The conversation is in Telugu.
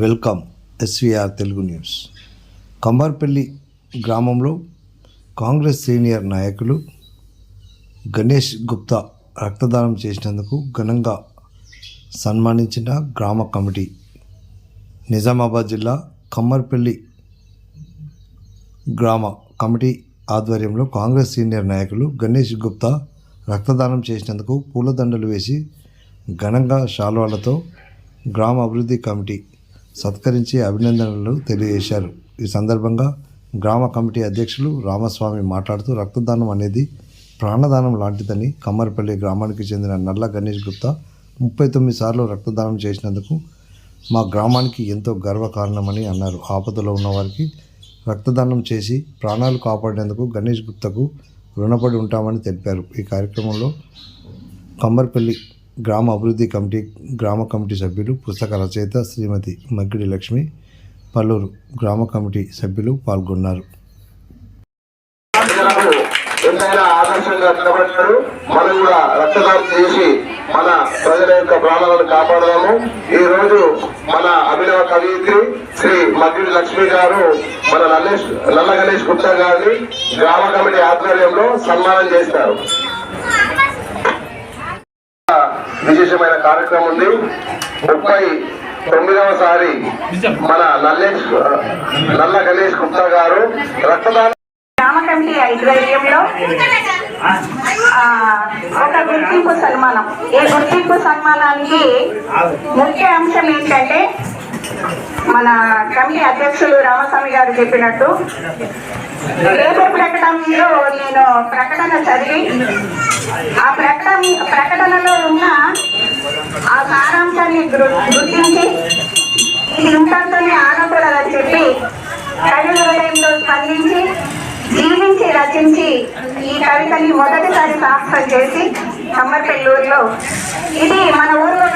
Welcome SVR Telugu news. Kambarpalli గ్రామంలో కాంగ్రెస్ సీనియర్ నాయకులు గణేష్ గుప్తా రక్తదానం చేసినందుకు ఘనంగా సన్మానించిన గ్రామ కమిటీ నిజామాబాద్ జిల్లా కమ్మర్పల్లి గ్రామ కమిటీ ఆధ్వర్యంలో కాంగ్రెస్ సీనియర్ నాయకులు గణేష్ గుప్తా రక్తదానం చేసినందుకు పూలదండలు వేసి ఘనంగా శాల్వాలతో గ్రామ అభివృద్ధి కమిటీ సత్కరించి అభినందనలు తెలియజేశారు. ఈ సందర్భంగా గ్రామ కమిటీ అధ్యక్షులు రామస్వామి మాట్లాడుతూ రక్తదానం అనేది ప్రాణదానం లాంటిదని కమ్మరిపల్లి గ్రామానికి చెందిన నల్ల గణేష్ గుప్తా ముప్పై తొమ్మిది సార్లు రక్తదానం చేసినందుకు మా గ్రామానికి ఎంతో గర్వకారణమని అన్నారు. ఆపదలో ఉన్నవారికి రక్తదానం చేసి ప్రాణాలు కాపాడేందుకు గణేష్ గుప్తకు రుణపడి ఉంటామని తెలిపారు. ఈ కార్యక్రమంలో కమ్మర్పల్లి గ్రామ అభివృద్ధి కమిటీ గ్రామ కమిటీ సభ్యులు పుస్తక రచయిత శ్రీమతి మగ్గిడి లక్ష్మి పల్లూరు గ్రామ కమిటీ సభ్యులు పాల్గొన్నారు. ఎంతైనా ఆదర్శంగా నిలబడ్డాడు మనం కూడా రక్తదానం చేసి మన ప్రజల యొక్క ప్రాణాలను కాపాడదాము. ఈ రోజు మన అభినవ కవయిత్రి శ్రీ మగ్గిడి లక్ష్మి గారు మన నల్లేష్ నల్ల గణేష్ గుప్తా గారిని గ్రామ కమిటీ ఆధ్వర్యంలో సన్మానం చేస్తారు. ప్రత్యేకమైన కార్యక్రమం ఉంది. ముప్పై తొమ్మిదవసారి మన నల్లేష్ నల్ల గణేష్ గుప్తా గారు రక్తదాన గ్రామ కమిటీ ఆధ్వర్యంలో ఒక గుర్తింపు సన్మానం. ఈ గుర్తింపు సన్మానానికి ముఖ్య అంశం ఏంటంటే మన కమిటీ అధ్యక్షులు రామస్వామి గారు చెప్పినట్టు పేపర్ ప్రకటనలో నేను ప్రకటన చదివి ఆ ప్రకటన ప్రకటనలో ఉన్న ఆ సారాంశాన్ని గుర్తించి ఇది ఇంతటితోనే ఆగకూడదని చెప్పి కవి హృదయంలో స్పందించి జీవించి రచించి ఈ కవితని మొదటిసారి సాహసం చేసి కమ్మర్పెల్లూరులో ఇది మన ఊరిలో